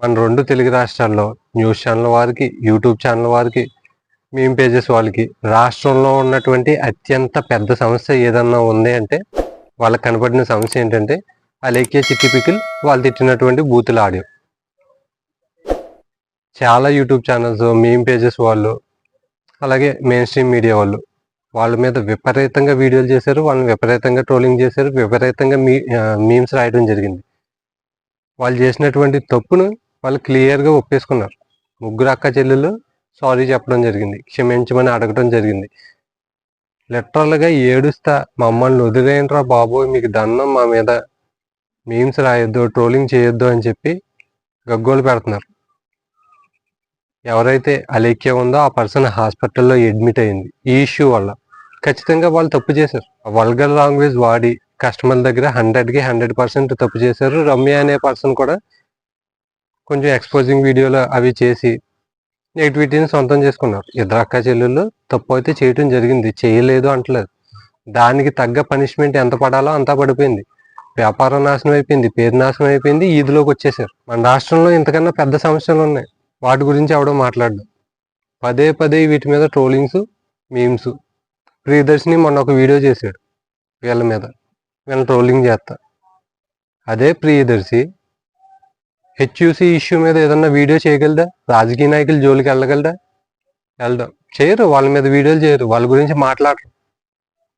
మన రెండు తెలుగు రాష్ట్రాల్లో న్యూస్ ఛానల్ వారికి యూట్యూబ్ ఛానల్ వారికి మేము పేజెస్ వాళ్ళకి రాష్ట్రంలో ఉన్నటువంటి అత్యంత పెద్ద సమస్య ఏదన్నా ఉంది అంటే వాళ్ళకి కనపడిన సమస్య ఏంటంటే అలేఖ్య చిట్టిపికిల్ వాళ్ళు తిట్టినటువంటి బూతుల ఆడియో. చాలా యూట్యూబ్ ఛానల్స్ మేము పేజెస్ వాళ్ళు అలాగే మెయిన్ స్ట్రీమ్ మీడియా వాళ్ళు వాళ్ళ మీద విపరీతంగా వీడియోలు చేశారు వాళ్ళని విపరీతంగా ట్రోలింగ్ చేశారు విపరీతంగా మీ మీమ్స్ రాయడం జరిగింది. వాళ్ళు చేసినటువంటి తప్పును వాళ్ళు క్లియర్గా ఒప్పేసుకున్నారు. ముగ్గురు అక్క చెల్లెలు సారీ చెప్పడం జరిగింది. క్షమించమని అడగడం జరిగింది. లిటరల్గా ఏడుస్తా మమ్మల్ని వదిలేయంట్రా బాబోయ్ మీకు దండం మా మీద. మీమ్స్ రాయొద్దు ట్రోలింగ్ చేయొద్దు అని చెప్పి గగ్గోలు పెడుతున్నారు. ఎవరైతే అలేఖ్య ఉందో ఆ పర్సన్ హాస్పిటల్లో అడ్మిట్ అయింది. ఈ ఇష్యూ వల్ల. ఖచ్చితంగా వాళ్ళు తప్పు చేశారు. వల్గర్ లాంగ్వేజ్ వాడి కస్టమర్ దగ్గర హండ్రెడ్కి హండ్రెడ్ పర్సెంట్ తప్పు చేశారు. రమ్య అనే పర్సన్ కూడా కొంచెం ఎక్స్పోజింగ్ వీడియోలు అవి చేసి నెగిటివిటీని సొంతం చేసుకున్నారు. ఇద్దరు అక్క చెల్లెళ్ళు తప్పు అయితే చేయటం జరిగింది. చేయలేదు అంటలేదు. దానికి తగ్గ పనిష్మెంట్ ఎంత పడాలో అంతా పడిపోయింది. వ్యాపారం నాశనం అయిపోయింది. పేరు నాశనం అయిపోయింది. ఈదిలోకి వచ్చేసారు. మన రాష్ట్రంలో ఇంతకన్నా పెద్ద సమస్యలు ఉన్నాయి. వాటి గురించి ఎవడో మాట్లాడడం. పదే పదే వీటి మీద ట్రోలింగ్స్ మీమ్స్ ప్రియదర్శిని మొన్న ఒక వీడియో చేశాడు వీళ్ళ మీద. వీళ్ళని ట్రోలింగ్ చేస్తా. అదే ప్రియదర్శి హెచ్యూసి ఇష్యూ మీద ఏదన్నా వీడియో చేయగలదా రాజకీయ నాయకులు జోలికి వెళ్ళగలదా వెళ్దాం. చేయరు వాళ్ళ మీద వీడియోలు చేయరు. వాళ్ళ గురించి మాట్లాడరు.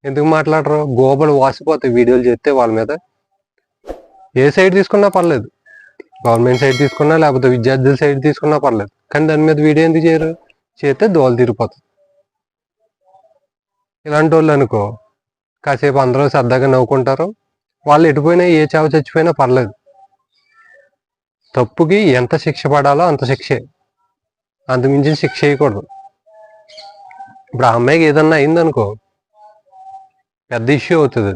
ఎందుకు మాట్లాడరు? గోబలు వాసిపోతాయి వీడియోలు చేస్తే వాళ్ళ మీద. ఏ సైడ్ తీసుకున్నా పర్లేదు. గవర్నమెంట్ సైడ్ తీసుకున్నా లేకపోతే విద్యార్థుల సైడ్ తీసుకున్నా పర్లేదు. కానీ దాని మీద వీడియో ఎందుకు చేయరు? చేస్తే దోలు తీరిపోతుంది ఇలాంటి వాళ్ళు అనుకో. కాసేపు అందరూ సరదాగా నవ్వుకుంటారు. వాళ్ళు ఎటుపోయినా ఏ చావు చచ్చిపోయినా పర్లేదు. తప్పుకి ఎంత శిక్ష పడాలో అంత శిక్షే. అంతమించిన శిక్ష చేయకూడదు. ఇప్పుడు ఆ అమ్మాయికి ఏదన్నా అయిందనుకో పెద్ద ఇష్యూ అవుతుంది.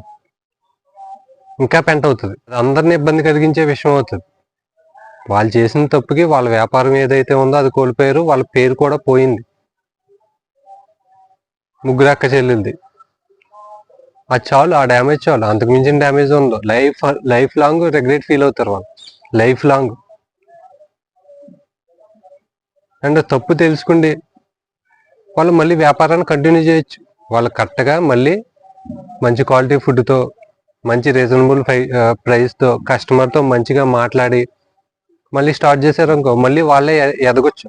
ఇంకా పెంట అవుతుంది. అందరిని ఇబ్బంది కలిగించే విషయం అవుతుంది. వాళ్ళు చేసిన తప్పుకి వాళ్ళ వ్యాపారం ఏదైతే ఉందో అది కోల్పోయారు వాళ్ళ పేరు కూడా పోయింది. ముగ్గురు అక్క చెల్లెలది. అది చాలు ఆ డ్యామేజ్ చాలు. అంతకు మించిన డ్యామేజ్ ఉందో. Life life long regret feel అవుతారు వాళ్ళు. Life long. అండ్ తప్పు తెలుసుకుండి వాళ్ళు మళ్ళీ వ్యాపారాన్ని కంటిన్యూ చేయొచ్చు. వాళ్ళు కరెక్ట్గా మళ్ళీ మంచి క్వాలిటీ ఫుడ్తో మంచి రీజనబుల్ ప్రైస్తో కస్టమర్తో మంచిగా మాట్లాడి మళ్ళీ స్టార్ట్ చేశారనుకో మళ్ళీ వాళ్ళే ఎదగొచ్చు.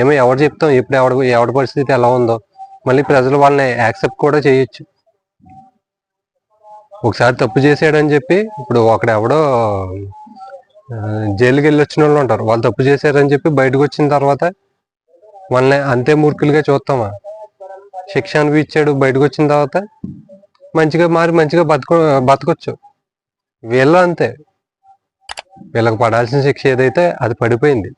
ఏమో ఎవరు చెప్తాం ఎప్పుడు ఎవడ ఎవరి పరిస్థితి ఎలా ఉందో. మళ్ళీ ప్రజలు వాళ్ళని యాక్సెప్ట్ కూడా చేయొచ్చు. ఒకసారి తప్పు చేసాడని చెప్పి ఇప్పుడు ఒకడెవడో జైలుకి వెళ్ళి వచ్చిన వాళ్ళు ఉంటారు. వాళ్ళు తప్పు చేశారని చెప్పి బయటకు వచ్చిన తర్వాత వాళ్ళని అంతే మూర్ఖులుగా చూస్తామా? శిక్ష అనిపించాడు బయటకు వచ్చిన తర్వాత మంచిగా మారి మంచిగా బతుకు బతకొచ్చు. వీళ్ళు అంతే. వీళ్ళకి పడాల్సిన శిక్ష ఏదైతే అది పడిపోయింది.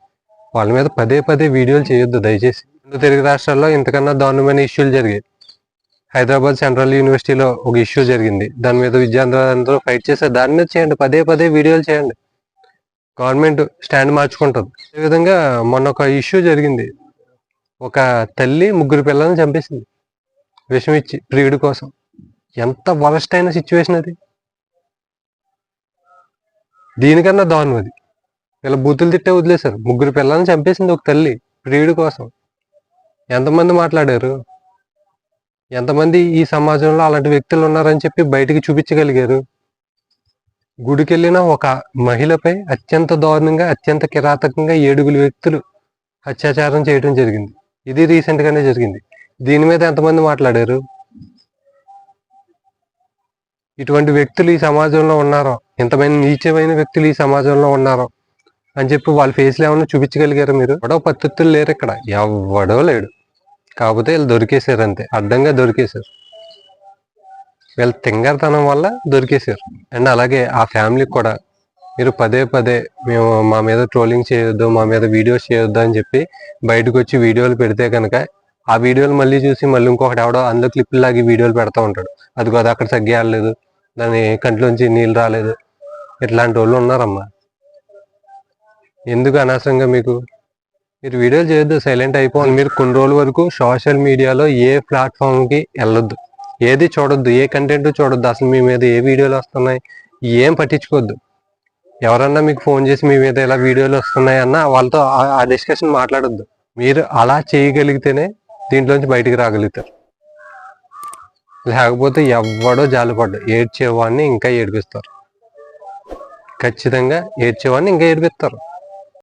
వాళ్ళ మీద పదే పదే వీడియోలు చేయొద్దు దయచేసి. తెలుగు రాష్ట్రాల్లో ఇంతకన్నా దారుణమైన ఇష్యూలు జరిగాయి. హైదరాబాద్ సెంట్రల్ యూనివర్సిటీలో ఒక ఇష్యూ జరిగింది. దాని మీద విద్యార్థులందరూ ఫైట్ చేశారు దాని మీద చేయండి పదే పదే వీడియోలు చేయండి. గవర్నమెంట్ స్టాండ్ మార్చుకుంటుంది. అదేవిధంగా మొన్న ఒక ఇష్యూ జరిగింది. ఒక తల్లి ముగ్గురు పిల్లల్ని చంపేసింది. విషం ఇచ్చి ప్రియుడి కోసం. ఎంత వరస్ట్ అయిన సిచ్యువేషన్ అది. దీనికన్నా దారుణం అది. వీళ్ళ బూతులు తిట్టే వదిలేశారు. ముగ్గురు పిల్లల్ని చంపేసింది ఒక తల్లి ప్రియుడి కోసం. ఎంతమంది మాట్లాడారు? ఎంతమంది ఈ సమాజంలో అలాంటి వ్యక్తులు ఉన్నారని చెప్పి బయటికి చూపించగలిగారు? గుడికెళ్ళిన ఒక మహిళపై అత్యంత దారుణంగా అత్యంత కిరాతకంగా ఏడుగురు వ్యక్తులు అత్యాచారం చేయడం జరిగింది. ఇది రీసెంట్ గానే జరిగింది. దీని మీద ఎంతమంది మాట్లాడారు? ఇటువంటి వ్యక్తులు ఈ సమాజంలో ఉన్నారో? ఎంతమంది నీచమైన వ్యక్తులు ఈ సమాజంలో ఉన్నారో? అని చెప్పి వాళ్ళ ఫేస్లు ఏమన్నా చూపించగలిగారు మీరు? ఎవడో పద్ధతులు లేరు ఇక్కడ. ఎవడో లేడు. కాకపోతే వీళ్ళు దొరికేశారు అంతే. అడ్డంగా దొరికేశారు. వీళ్ళ తింగర్తనం వల్ల దొరికేశారు. అండ్ అలాగే ఆ ఫ్యామిలీకి కూడా మీరు పదే పదే మేము మా మీద ట్రోలింగ్ చేయొద్దు మా మీద వీడియోస్ చేయొద్దు అని చెప్పి బయటకు వచ్చి వీడియోలు పెడితే కనుక ఆ వీడియోలు మళ్ళీ చూసి మళ్ళీ ఇంకొకటి ఎవడో అందులో క్లిప్పులు లాగి వీడియోలు పెడతా ఉంటాడు. అది కాదు అక్కడ తగ్గేయలేదు దాని కంట్లోంచి నీళ్ళు రాలేదు. ఇట్లాంటి వాళ్ళు ఉన్నారమ్మా. ఎందుకు అనవసరంగా మీకు? మీరు వీడియోలు చేయొద్దు సైలెంట్ అయిపోవాలి. మీరు కొన్ని రోజుల వరకు సోషల్ మీడియాలో ఏ ప్లాట్ఫామ్కి వెళ్ళొద్దు. ఏది చూడొద్దు ఏ కంటెంట్ చూడొద్దు అసలు మీ మీద ఏ వీడియోలు వస్తున్నాయి ఏం పట్టించుకోవద్దు. ఎవరన్నా మీకు ఫోన్ చేసి మీ మీద ఇలా వీడియోలు వస్తున్నాయన్నా వాళ్ళతో ఆ- డిస్కషన్ మాట్లాడొద్దు. మీరు అలా చేయగలిగితేనే దీంట్లోంచి బయటికి రాగలుగుతారు. లేకపోతే ఎవడో జాలిపడ్డు ఏడ్చేవాడిని ఇంకా ఏడిపిస్తారు. ఖచ్చితంగా ఏడ్చేవాడిని ఇంకా ఏడిపిస్తారు.